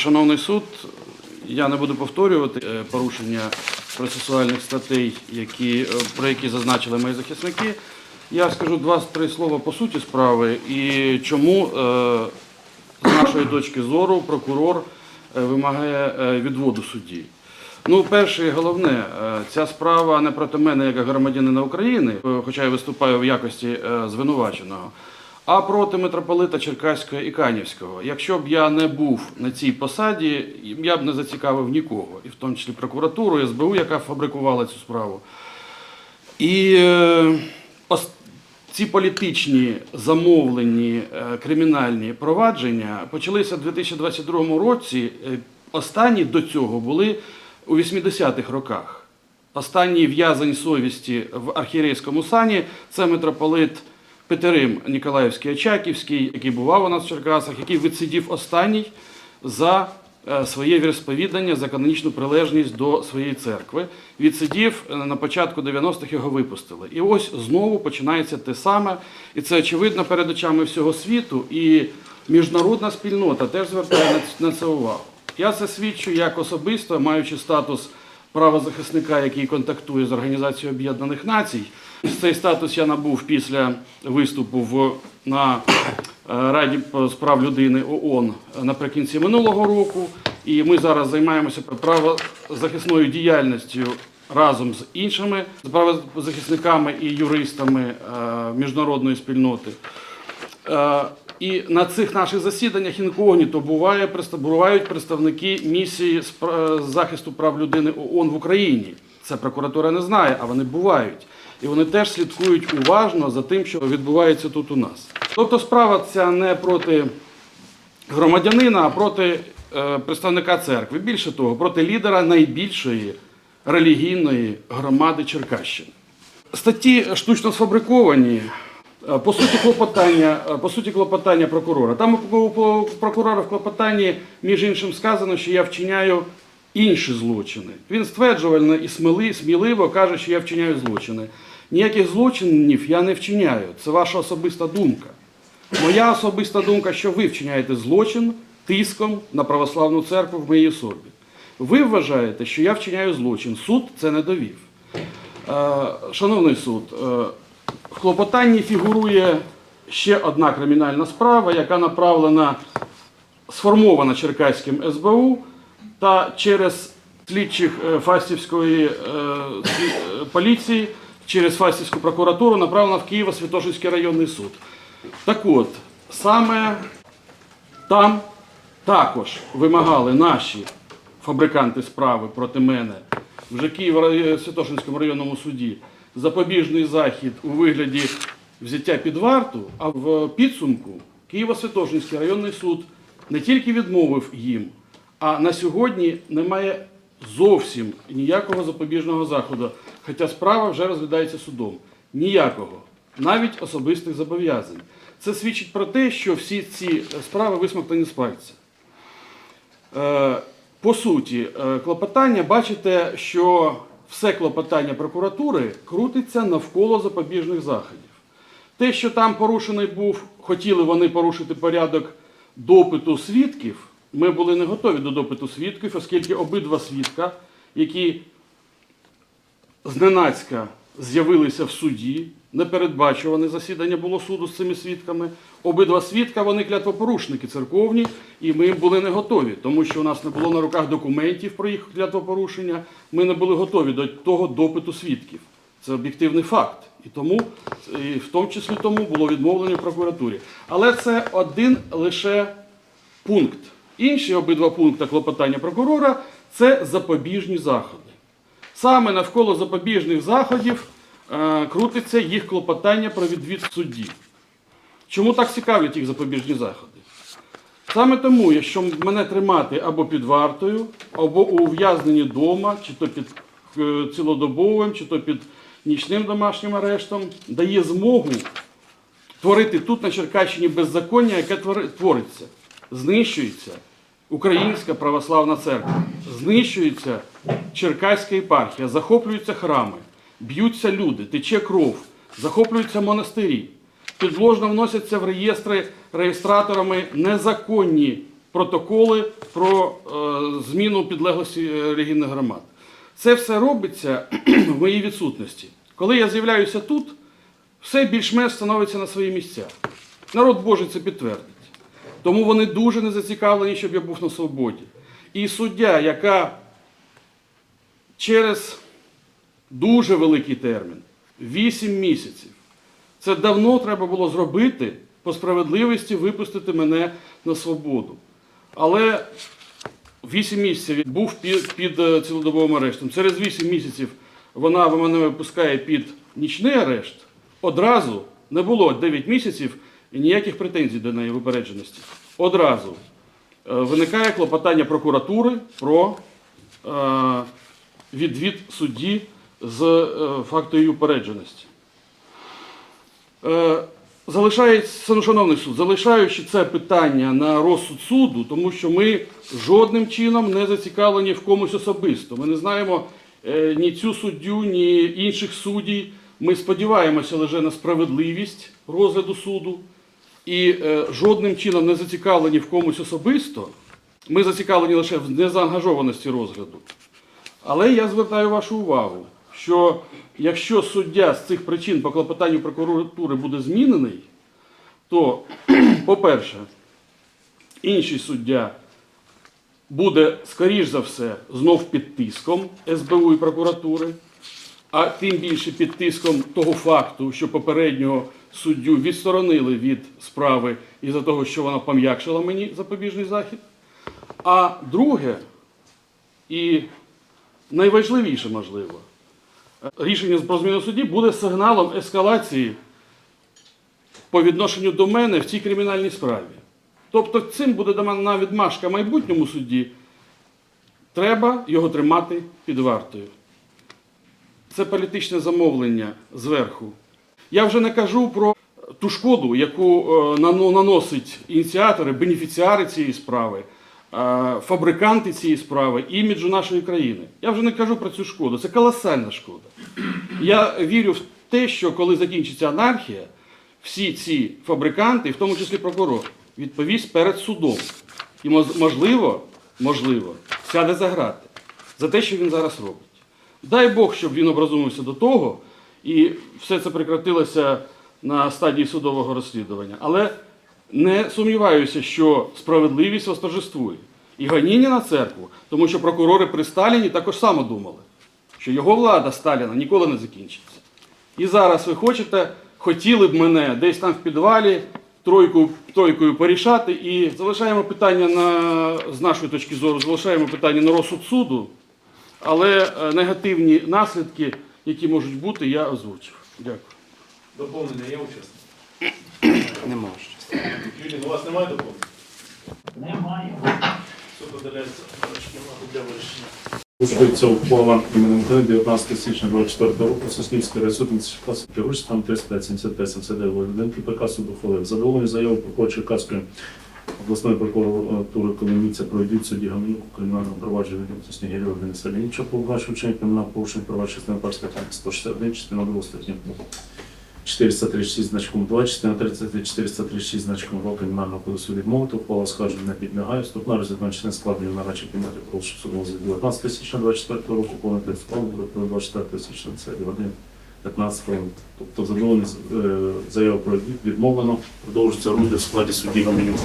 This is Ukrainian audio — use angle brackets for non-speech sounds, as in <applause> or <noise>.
Шановний суд, я не буду повторювати е, порушення процесуальних статей, які, е, про які зазначили мої захисники. Я скажу два-три слова по суті справи і чому, е, з нашої точки зору, прокурор вимагає відводу судді. Ну, перше і головне, ця справа не проти мене як громадянина України, хоча я виступаю в якості звинуваченого, а проти митрополита Черкаського і Канівського. Якщо б я не був на цій посаді, я б не зацікавив нікого, і в тому числі прокуратуру, СБУ, яка фабрикувала цю справу. І е, ці політичні замовлені е, кримінальні провадження почалися в 2022 році. Е, Останні до цього були у 80-х роках. Останній в'язень совісті в архієрейському сані це митрополит Петерим Ніколаївський Очаківський, який бував у нас в Черкасах, який відсидів останній за е, своє віросповідання, за канонічну прилежність до своєї церкви. Відсидів е, на початку 90-х його випустили. І ось знову починається те саме. І це очевидно перед очами всього світу. І міжнародна спільнота теж звертає на це увагу. Я це свідчу як особисто, маючи статус правозахисника, який контактує з Організацією Об'єднаних Націй. Цей статус я набув після виступу в, на е, Раді з прав людини ООН наприкінці минулого року. І ми зараз займаємося правозахисною діяльністю разом з іншими правозахисниками і юристами е, міжнародної спільноти. Е, І на цих наших засіданнях інкогніто буває, бувають представники місії з захисту прав людини ООН в Україні. Це прокуратура не знає, а вони бувають. І вони теж слідкують уважно за тим, що відбувається тут у нас. Тобто справа ця не проти громадянина, а проти е, представника церкви. Більше того, проти лідера найбільшої релігійної громади Черкащини. Статті штучно сфабриковані. Е, По суті, клопотання, е, по суті, клопотання прокурора. Там у у прокурора в клопотанні, між іншим, сказано, що я вчиняю інші злочини. Він стверджувально і сміливо каже, що я вчиняю злочини. Ніяких злочинів я не вчиняю. Це ваша особиста думка. Моя особиста думка, що ви вчиняєте злочин тиском на православну церкву в моїй особі. Ви вважаєте, що я вчиняю злочин. Суд це не довів. Е, Шановний суд, е, в клопотанні фігурує ще одна кримінальна справа, яка направлена, сформована Черкаським СБУ та через слідчих е, Фастівської поліції, через Фастівську прокуратуру направлена в Києво-Святошинський районний суд. Так от, саме там також вимагали наші фабриканти справи проти мене вже Києво-Святошинському районному суді запобіжний захід у вигляді взяття під варту, а в підсумку Києво-Святошинський районний суд не тільки відмовив їм, а на сьогодні немає зовсім ніякого запобіжного заходу, хоча справа вже розглядається судом. Ніякого, навіть особистих зобов'язань. Це свідчить про те, що всі ці справи висмоктані з пальця. Е, По суті, е, клопотання, бачите, що все клопотання прокуратури крутиться навколо запобіжних заходів. Те, що там порушений був, хотіли вони порушити порядок допиту свідків, ми були не готові до допиту свідків, оскільки обидва свідка, які зненацька з'явилися в суді, непередбачуване засідання було суду з цими свідками. Обидва свідка вони клятвопорушники церковні, і ми були не готові, тому що у нас не було на руках документів про їх клятвопорушення. Ми не були готові до того допиту свідків. Це об'єктивний факт. І тому, і в тому числі тому було відмовлено в прокуратурі. Але це один лише пункт. Інші обидва пункти клопотання прокурора це запобіжні заходи. Саме навколо запобіжних заходів е, крутиться їх клопотання про відвід судді. Чому так цікавлять їх запобіжні заходи? Саме тому, якщо мене тримати або під вартою, або у ув'язненні вдома, чи то під е, цілодобовим, чи то під нічним домашнім арештом, дає змогу творити тут, на Черкащині, беззаконня, яке твори- твориться. Знищується Українська православна церква, знищується Черкаська єпархія, захоплюються храми, б'ються люди, тече кров, захоплюються монастирі. Підложно вносяться в реєстри реєстраторами незаконні протоколи про е, зміну підлеглості е, релігійних громад. Це все робиться <clears throat> в моїй відсутності. Коли я з'являюся тут, все більш-менш становиться на свої місця. Народ Божий це підтвердить. Тому вони дуже не зацікавлені, щоб я був на свободі. І суддя, яка через дуже великий термін 8 місяців, це давно треба було зробити по справедливості випустити мене на свободу. Але 8 місяців був під, під е, цілодобовим арештом. Через 8 місяців вона мене випускає під нічний арешт. Одразу не було 9 місяців і ніяких претензій до неї випередженості. Одразу е, виникає клопотання прокуратури про е, відвід судді з е, факту її упередженості. Залишається, шановний суд, залишаючи це питання на розсуд суду, тому що ми жодним чином не зацікавлені в комусь особисто. Ми не знаємо ні цю суддю, ні інших суддів. Ми сподіваємося лише на справедливість розгляду суду і е, жодним чином не зацікавлені в комусь особисто. Ми зацікавлені лише в незаангажованості розгляду. Але я звертаю вашу увагу, що якщо суддя з цих причин по клопотанню прокуратури буде змінений, то, <clears throat> по-перше, інший суддя буде, скоріш за все, знов під тиском СБУ і прокуратури, а тим більше під тиском того факту, що попереднього суддю відсторонили від справи із-за того, що вона пом'якшила мені запобіжний захід. А друге, і найважливіше, можливо, рішення про зміну судді буде сигналом ескалації по відношенню до мене в цій кримінальній справі. Тобто цим буде дана відмашка майбутньому судді, треба його тримати під вартою. Це політичне замовлення зверху. Я вже не кажу про ту шкоду, яку е, наносить ініціатори, бенефіціари цієї справи, е, фабриканти цієї справи, іміджу нашої країни. Я вже не кажу про цю шкоду. Це колосальна шкода. Я вірю в те, що коли закінчиться анархія, всі ці фабриканти, в тому числі прокурор, відповість перед судом. І можливо, можливо, сяде за грати за те, що він зараз робить. Дай Бог, щоб він образумився до того, і все це прекратилося на стадії судового розслідування. Але не сумніваюся, що справедливість восторжествує. І гоніння на церкву, тому що прокурори при Сталіні також само думали, що його влада Сталіна ніколи не закінчиться. І зараз ви хочете, хотіли б мене десь там в підвалі тройку, тройкою порішати, і залишаємо питання на, з нашої точки зору, залишаємо питання на розсуд суду, але е, негативні наслідки, які можуть бути, я озвучив. Дякую. Доповнення є учасник? Нема щось. Юлін, у вас немає доповнення? Немає. Суд видаляється для вирішення. Службиться ухвала іменем Клин 19 січня 24 року Соснівської райсудниці Черкаси Пригорськ, там 35, 75, 79 один КПК суд ухвалив. Задоволені заяву прокурора Черкаської обласної прокуратури Коломійця проведіть судді Гаменюку кримінального провадження Снігирєва Дениса Лінча по обвинуваченню вчинення кримінального порушення права частини першої статті 161, частина 2 статті 436 значком 2, частина 30 436 значком 2 Кримінального кодексу відмовити, скарження не підлягає, вступна розглядна частина складення на речі прийняти прошу судового з 19 січня 24 року, повний буде про 24 січня, це годин 15 хвилин. Тобто задоволені е, заяву про відмовлено, продовжується розгляд в складі судді Гаменюка.